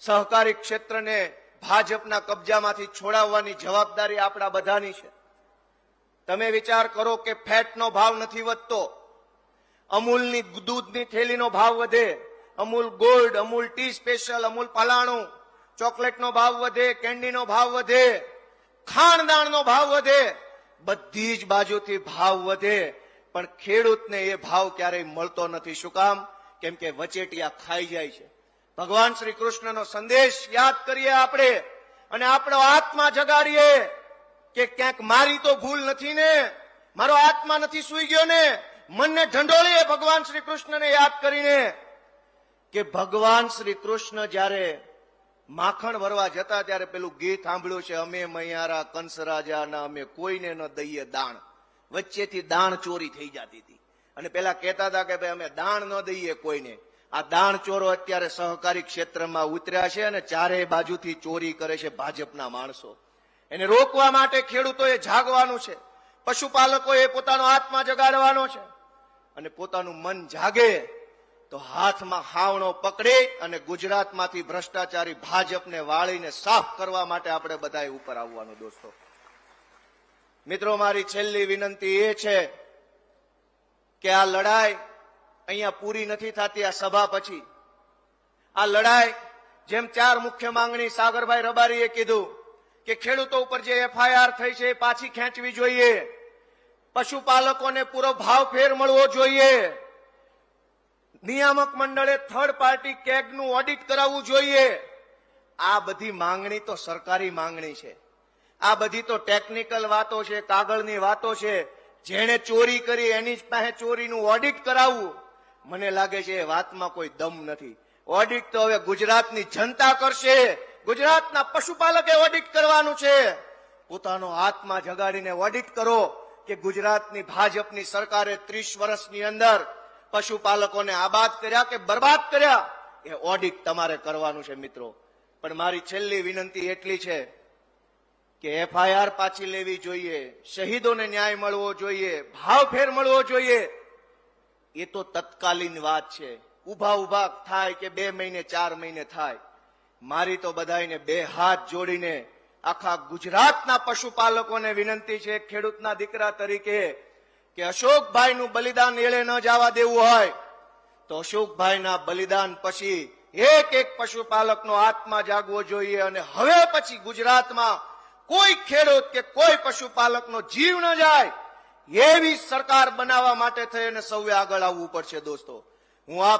સહકારી ક્ષેત્રને ભાજપના કબજામાંથી છોડાવવાની જવાબદારી આપણા બધાની છે. તમે વિચાર કરો કે ફેટનો ભાવ નથી વધતો. અમૂલની દૂધની થેલીનો ભાવ વધે. Amul gold, Amul tea special, Amul પલાણું. ચોકલેટનો ભાવ વધે, કેન્ડીનો ભાવ વધે. ખાણદાણનો ભાવ વધે. બધી જ બાજુથી ભાવ વધે. પણ ખેડૂતને એ ભાવ ક્યારેય મળતો નથી. શું કામ? કેમ કે વચેટિયા ખાઈ જાય છે. ભગવાન શ્રી કૃષ્ણનો સંદેશ યાદ કરીએ આપણે અને આપણો આત્મા જગાડીએ કે ક્યાંક મારી તો ભૂલ નથી ને, મારો આત્મા નથી સુઈ ગયો ને, મનને ઢંઢોળીએ ભગવાન શ્રી કૃષ્ણને યાદ કરીને કે ભગવાન શ્રી કૃષ્ણ જ્યારે માખણ ભરવા જતા ત્યારે પેલું ગીત સાંભળ્યું છે, અમે મૈયારા કંસ રાજાના અમે કોઈને ન દઈએ દાણ. વચ્ચેથી દાણ ચોરી થઈ જતી હતી. અને પેલા કહેતા હતા કે ભાઈ, અમે દાણ ન દઈએ કોઈને. આ દાણ ચોરો અત્યારે સહકારી ક્ષેત્રમાં ઉતર્યા છે અને ચારે બાજુથી ચોરી કરે છે ભાજપના માણસો. એને રોકવા માટે ખેડૂતોએ જાગવાનું છે. પશુપાલકોએ પોતાનો આત્મા જગાડવાનો છે. અને પોતાનું મન જાગે તો હાથમાં હાવણો પકડી અને ગુજરાતમાંથી ભ્રષ્ટાચારી ભાજપને વાળીને સાફ કરવા માટે આપણે બધાએ ઉપર આવવાનું દોસ્તો. મિત્રો, મારી છેલ્લી વિનંતી એ છે કે આ લડાઈ અહીંયા પૂરી નથી થતી આ સભા પછી. આ લડાઈ જેમ ચાર મુખ્ય માંગણી સાગરભાઈ રબારીએ કીધું કે ખેડૂતો ઉપર જે એફઆઈઆર થઈ છે એ પાછી ખેંચવી જોઈએ. પશુપાલકોને પૂરો ભાવ ફેર મળવો જોઈએ. નિયામક મંડળે થર્ડ પાર્ટી કેગનું ઓડિટ કરાવવું જોઈએ. આ બધી માંગણી તો સરકારી માંગણી છે. આ બધી તો ટેકનિકલ વાતો છે, કાગળની વાતો છે. જેણે ચોરી કરી એની જ પાસે ચોરીનું ઓડિટ કરાવવું. મને લાગે છે એ વાતમાં કોઈ દમ નથી. ઓડિટ તો હવે ગુજરાતની જનતા કરશે. ગુજરાતના પશુપાલકે ઓડિટ કરવાનું છે. પોતાનો આત્મા જગાડીને ઓડિટ કરો કે ગુજરાતની ભાજપની સરકારે ત્રીસ વર્ષની અંદર પશુપાલકોને આબાદ કર્યા કે બરબાદ કર્યા? એ ઓડિટ તમારે કરવાનું છે મિત્રો. પણ મારી છેલ્લી વિનંતી એટલી છે કે એફઆઈઆર પાછી લેવી જોઈએ. શહીદોને ન્યાય મળવો જોઈએ. ભાવ ફેર મળવો જોઈએ. એ તો તત્કાલીન વાત છે. ઊભા ઊભા થાય કે બે મહિને, ચાર મહિને થાય. મારી તો બધાને બે હાથ જોડીને આખા ગુજરાતના પશુપાલકોને વિનંતી છે, ખેડૂતના દીકરા તરીકે, કે અશોકભાઈનું બલિદાન એળે ન જવા દેવું હોય, તો અશોકભાઈના બલિદાન પછી એક એક પશુપાલકનો આત્મા જાગવો જોઈએ અને હવે પછી ગુજરાતમાં કોઈ ખેડૂત કે કોઈ પશુપાલકનો જીવ ન જાય. એવી સરકાર બનાવવા માટે થઈને સૌએ આગળ આવવું પડશે દોસ્તો. હું આપ